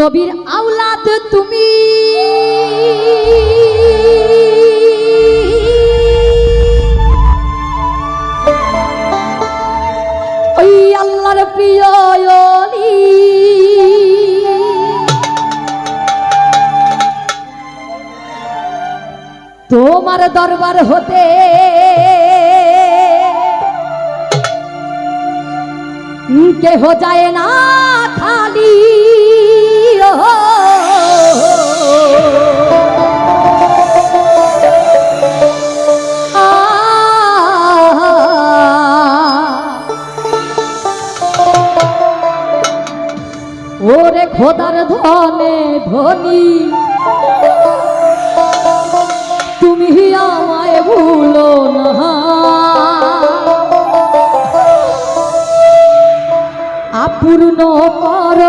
নবীর আওলাদ তুমি ওই আল্লাহর প্রিয়। তোমার দরবার হতে কেহ যায় না খালি ওরে খোদার ধনে ধনী তুমি আমায় ভুলো না। আপূর্ণ কর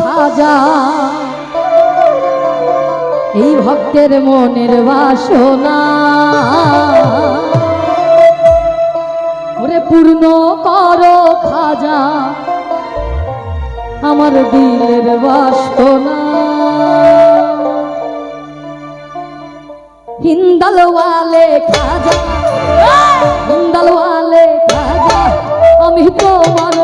খাজা। এই ভক্তের মনের বাসনা। ওরে পূর্ণ কর খাজা, আমার দিলের বাসনা। হিন্দাল ওয়ালে খাজা হিন্দাল ওয়ালে খাজা, আমি তোমার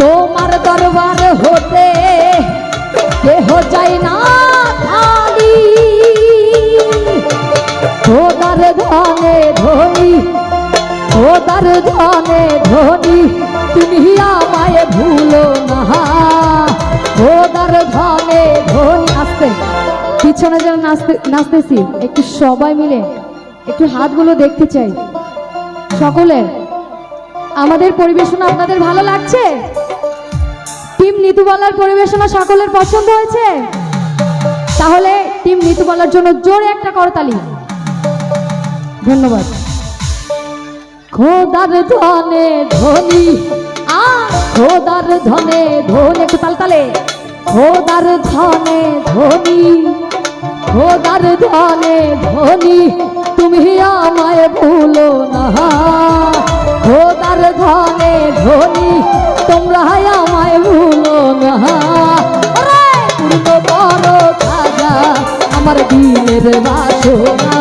তোমার দরবার হতে কেহ যায় না খালি। খোদার ধনে ধনী, খোদার ধনে ধনী, তুমি আমায় ভুলো না। খোদার ধনে ধনী, আসতে। পিছনে যেন নাচতে, নাচতেছি, একটু সবাই মিলে একটু হাতগুলো দেখতে চাই, সকলের। আমাদের পরিবেশনা আপনাদের ভালো লাগছে? টিম নিতুবালার পরিবেশনা সকলের পছন্দ হয়েছে? তাহলে টিম নিতুবালার জন্য জোরে একটা করতালি। ধন্যবাদ। খোদার ধনে ধনী আ খোদার ধনে ধন একটু তালতালে খোদার ধনে ধনী খোদার ধনে ধনী তুমি আমায় ভুলো না। ধনে তোমরা আমায় ভুলো না। পূর্ণ করো খাজা আমার দিনের বাসনা।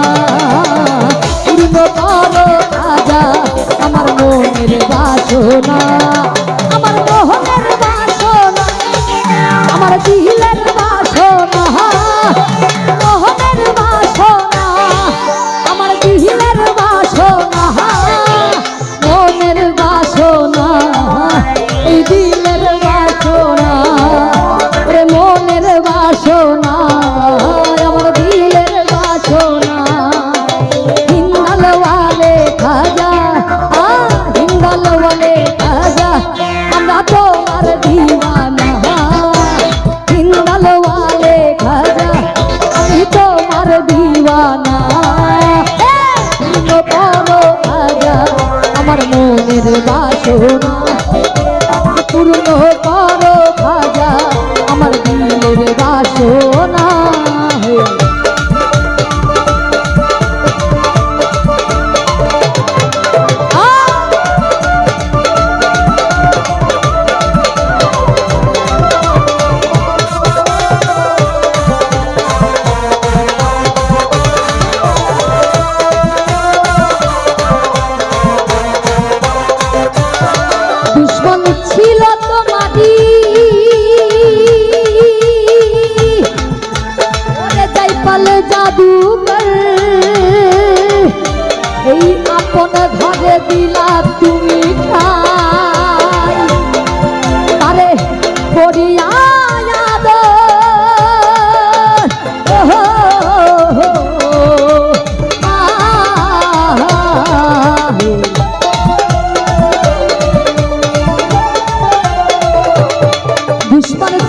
বাসনা আমার দিলের বাসনা। হিন্দালওয়ালে খাজা আ হিন্দালওয়ালে খাজা, আমরা তোমার দিওয়ানা। হিন্দালওয়ালে খাজা, আমি তোমার দিওয়ানা। আমার মনের বাসনা। মনে ধরে দিলা তুমি আরে করিয়া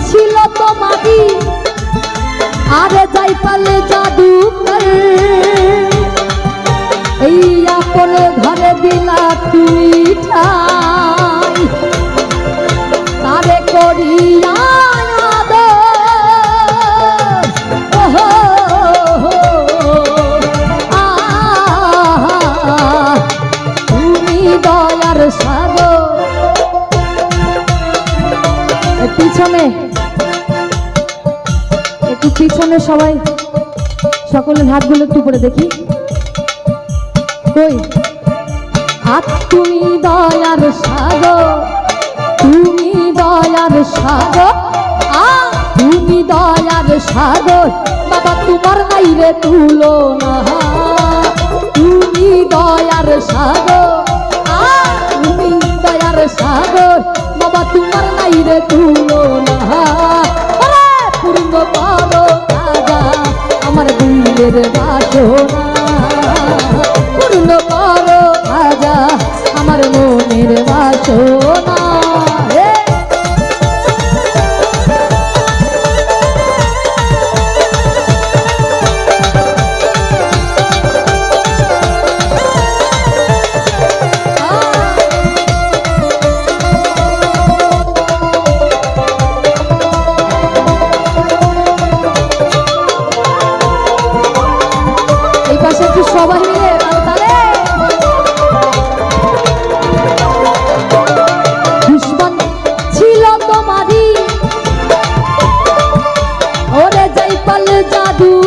ছিল তো মাটি আরে যাই পালে তুই ঠাই তারে করিয়া পিছনে একটু পিছনে সবাই সকলের হাতগুলো একটু করে দেখি। কই? নাথ তুমি দয়ার সাগর, তুমি দয়ার সাগর, আ, তুমি দয়ার সাগর। বাবা, তোমার নাই তুলো না তুমি দয়ার সাগর। সাধু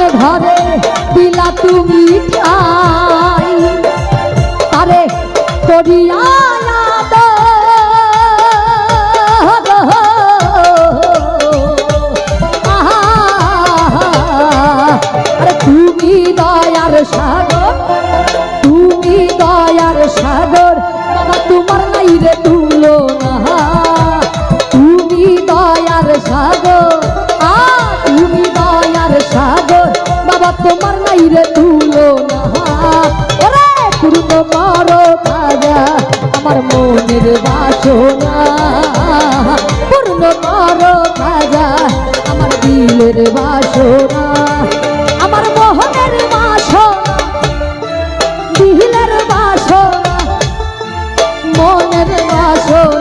আমার ঘরে দিলা তুমি আরে করিয়া প্রেমের